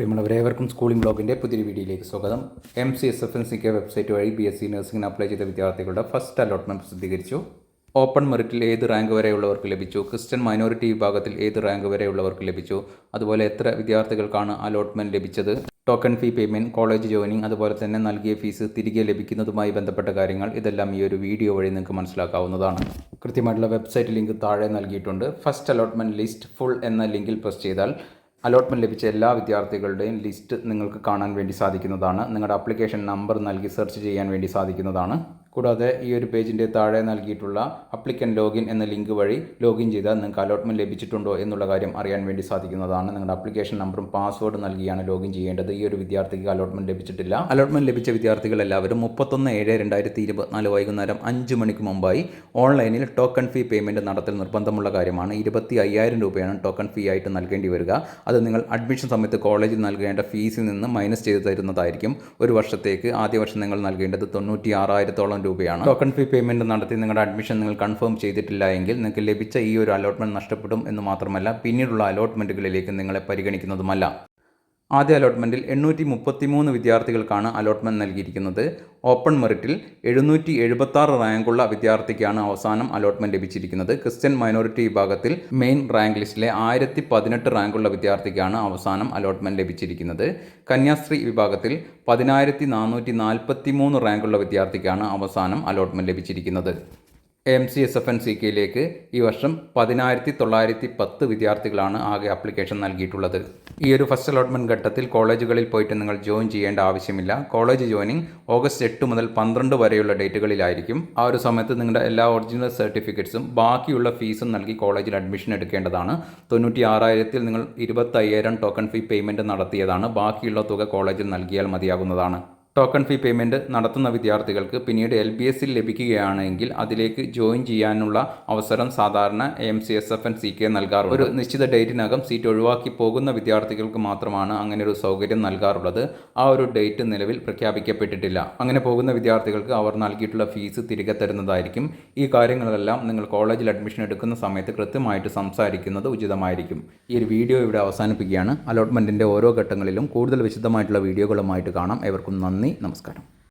പ്രിയമുള്ളവരെ സ്കൂളിംഗ് ബ്ലോഗിന്റെ പുതിയൊരു വീഡിയോയിലേക്ക് സ്വാഗതം. M C S F N C K website വഴി ബി എസ് സി നഴ്സിംഗിന് അപ്ലൈ ചെയ്ത വിദ്യാർത്ഥികളുടെ ഫസ്റ്റ് അലോട്ട്മെന്റ് പ്രസിദ്ധീകരിച്ചു. ഓപ്പൺ മെറിറ്റിൽ ഏത് റാങ്ക് വരെയുള്ളവർക്ക് ലഭിച്ചു? ക്രിസ്ത്യൻ മൈനോറിറ്റി വിഭാഗത്തിൽ ഏത് റാങ്ക് വരെയുള്ളവർക്ക് ലഭിച്ചു? അതുപോലെ എത്ര വിദ്യാർത്ഥികൾക്കാണ് അലോട്ട്മെന്റ് ലഭിച്ചത്? Token fee payment college joining അതുപോലെ തന്നെ നൽകിയ ഫീസ് തിരികെ ലഭിക്കുന്നതുമായി ബന്ധപ്പെട്ട കാര്യങ്ങൾ ഇതെല്ലാം ഈ ഒരു വീഡിയോ വഴി നിങ്ങൾക്ക് മനസ്സിലാക്കാവുന്നതാണ്. കൃത്യമായിട്ടുള്ള വെബ്സൈറ്റ് ലിങ്ക് താഴെ നൽകിയിട്ടുണ്ട്. ഫസ്റ്റ് അലോട്ട്മെന്റ് ലിസ്റ്റ് ഫുൾ എന്ന ലിങ്കിൽ പ്രസ് ചെയ്താൽ അലോട്ട്മെന്റ് ലഭിച്ച എല്ലാ വിദ്യാർത്ഥികളുടെയും ലിസ്റ്റ് നിങ്ങൾക്ക് കാണാൻ വേണ്ടി സാധിക്കുന്നതാണ്. നിങ്ങളുടെ അപ്ലിക്കേഷൻ നമ്പർ നൽകി സെർച്ച് ചെയ്യാൻ വേണ്ടി സാധിക്കുന്നതാണ്. കൂടാതെ ഈ ഒരു പേജിന്റെ താഴെ നൽകിയിട്ടുള്ള അപ്ലിക്കൻ ലോഗിൻ എന്ന ലിങ്ക് വഴി ലോഗിൻ ചെയ്താൽ നിങ്ങൾക്ക് അലോട്ട്മെന്റ് ലഭിച്ചിട്ടുണ്ടോ എന്നുള്ള കാര്യം അറിയാൻ വേണ്ടി സാധിക്കുന്നതാണ്. നിങ്ങളുടെ അപ്ലിക്കേഷൻ നമ്പറും പാസ്വേഡ് നൽകിയാണ് ലോഗിൻ ചെയ്യേണ്ടത്. ഈ ഒരു വിദ്യാർത്ഥിക്ക് അലോട്ട്മെന്റ് ലഭിച്ചിട്ടില്ല. അലോട്ട്മെന്റ് ലഭിച്ച വിദ്യാർത്ഥികൾ എല്ലാവരും മുപ്പത്തൊന്ന് ഏഴ് രണ്ടായിരത്തി ഇരുപത്തിനാല് വൈകുന്നേരം അഞ്ച് മണിക്ക് മുമ്പായി ഓൺലൈനിൽ ടോക്കൺ ഫീ പേയ്മെന്റ് നടത്തൽ നിർബന്ധമുള്ള കാര്യമാണ്. ഇരുപത്തി അയ്യായിരം രൂപയാണ് ടോക്കൺ ഫീ ആയിട്ട് നൽകേണ്ടി വരിക. അത് നിങ്ങൾ അഡ്മിഷൻ സമയത്ത് കോളേജിൽ നൽകേണ്ട ഫീസിൽ നിന്ന് മൈനസ് ചെയ്ത് തരുന്നതായിരിക്കും. ഒരു വർഷത്തേക്ക് ആദ്യ വർഷം നിങ്ങൾ നൽകേണ്ടത് തൊണ്ണൂറ്റി ആറായിരത്തോളം രൂപയാണ്. ടോക്കൺ ഫീ പേയ്മെന്റ് നടത്തി നിങ്ങളുടെ അഡ്മിഷൻ നിങ്ങൾ കൺഫേം ചെയ്തിട്ടില്ല എങ്കിൽ നിങ്ങൾക്ക് ലഭിച്ച ഈ ഒരു അലോട്ട്മെന്റ് നഷ്ടപ്പെടും എന്ന് മാത്രമല്ല പിന്നീടുള്ള അലോട്ട്മെന്റുകളിലേക്ക് നിങ്ങളെ പരിഗണിക്കുന്നതുമല്ല. ആദ്യ അലോട്ട്മെന്റിൽ എണ്ണൂറ്റി മുപ്പത്തി മൂന്ന് വിദ്യാർത്ഥികൾക്കാണ് അലോട്ട്മെന്റ് നൽകിയിരിക്കുന്നത്. ഓപ്പൺ മെറിറ്റിൽ എഴുന്നൂറ്റി എഴുപത്താറ് റാങ്കുള്ള വിദ്യാർത്ഥിക്കാണ് അവസാനം അലോട്ട്മെന്റ് ലഭിച്ചിരിക്കുന്നത്. ക്രിസ്ത്യൻ മൈനോറിറ്റി വിഭാഗത്തിൽ മെയിൻ റാങ്ക് ലിസ്റ്റിലെ ആയിരത്തി പതിനെട്ട് റാങ്കുള്ള വിദ്യാർത്ഥിക്കാണ് അവസാനം അലോട്ട്മെന്റ് ലഭിച്ചിരിക്കുന്നത്. കന്യാസ്ത്രീ വിഭാഗത്തിൽ പതിനായിരത്തി നാനൂറ്റി നാൽപ്പത്തി മൂന്ന് റാങ്കുള്ള വിദ്യാർത്ഥിക്കാണ് അവസാനം അലോട്ട്മെന്റ് ലഭിച്ചിരിക്കുന്നത്. M C S F N C കെയിലേക്ക് ഈ വർഷം പതിനായിരത്തി തൊള്ളായിരത്തി പത്ത് വിദ്യാർത്ഥികളാണ് ആകെ അപ്ലിക്കേഷൻ നൽകിയിട്ടുള്ളത്. ഈ ഒരു ഫസ്റ്റ് അലോട്ട്മെന്റ് ഘട്ടത്തിൽ കോളേജുകളിൽ പോയിട്ട് നിങ്ങൾ ജോയിൻ ചെയ്യേണ്ട ആവശ്യമില്ല. കോളേജ് ജോയിനിങ് ഓഗസ്റ്റ് എട്ട് മുതൽ പന്ത്രണ്ട് വരെയുള്ള ഡേറ്റുകളിലായിരിക്കും. ആ ഒരു സമയത്ത് നിങ്ങളുടെ എല്ലാ ഒറിജിനൽ സർട്ടിഫിക്കറ്റ്സും ബാക്കിയുള്ള ഫീസും നൽകി കോളേജിൽ അഡ്മിഷൻ എടുക്കേണ്ടതാണ്. തൊണ്ണൂറ്റി ആറായിരത്തിൽ നിങ്ങൾ ഇരുപത്തയ്യായിരം ടോക്കൺ ഫീ പേയ്മെന്റ് നടത്തിയതാണ്. ബാക്കിയുള്ള തുക കോളേജിൽ നൽകിയാൽ മതിയാകുന്നതാണ്. ടോക്കൺ ഫീ പേയ്മെന്റ് നടത്തുന്ന വിദ്യാർത്ഥികൾക്ക് പിന്നീട് എൽ ബി എസിൽ ലഭിക്കുകയാണെങ്കിൽ അതിലേക്ക് ജോയിൻ ചെയ്യാനുള്ള അവസരം സാധാരണ M C S F N C K നൽകാറുണ്ട്. ഒരു നിശ്ചിത ഡേറ്റിനകം സീറ്റ് ഒഴിവാക്കി പോകുന്ന വിദ്യാർത്ഥികൾക്ക് മാത്രമാണ് അങ്ങനെ ഒരു സൗകര്യം നൽകാറുള്ളത്. ആ ഒരു ഡേറ്റ് നിലവിൽ പ്രഖ്യാപിക്കപ്പെട്ടിട്ടില്ല. അങ്ങനെ പോകുന്ന വിദ്യാർത്ഥികൾക്ക് അവർ നൽകിയിട്ടുള്ള ഫീസ് തിരികെ തരുന്നതായിരിക്കും. ഈ കാര്യങ്ങളെല്ലാം നിങ്ങൾ കോളേജിൽ അഡ്മിഷൻ എടുക്കുന്ന സമയത്ത് കൃത്യമായിട്ട് സംസാരിക്കുന്നത് ഉചിതമായിരിക്കും. ഈ ഒരു വീഡിയോ ഇവിടെ അവസാനിപ്പിക്കുകയാണ്. അലോട്ട്മെന്റിന്റെ ഓരോ ഘട്ടങ്ങളിലും കൂടുതൽ വിശദമായിട്ടുള്ള വീഡിയോകളുമായിട്ട് കാണാം. എവർക്കും നന്ദി നമസ്കാരം.